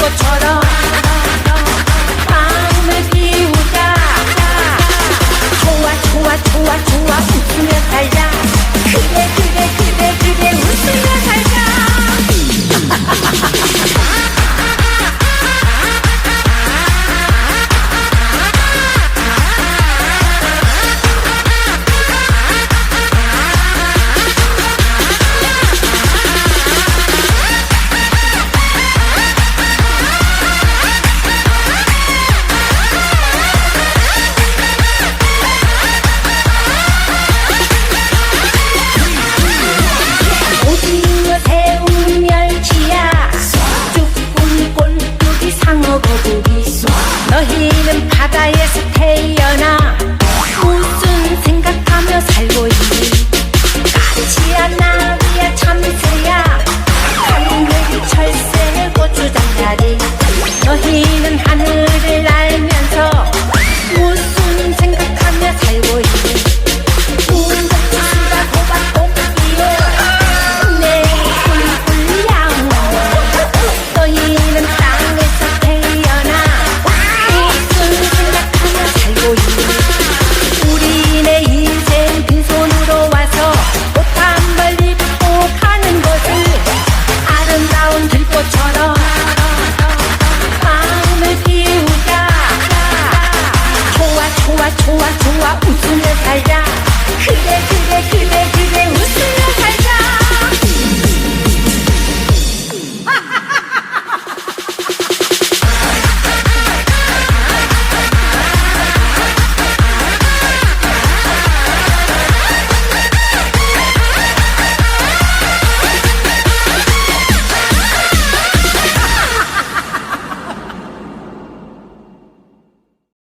꽃처럼 마음을 비우자. 좋아 좋아 좋아 좋아 웃으며 살자. 그래 그래 그래 그래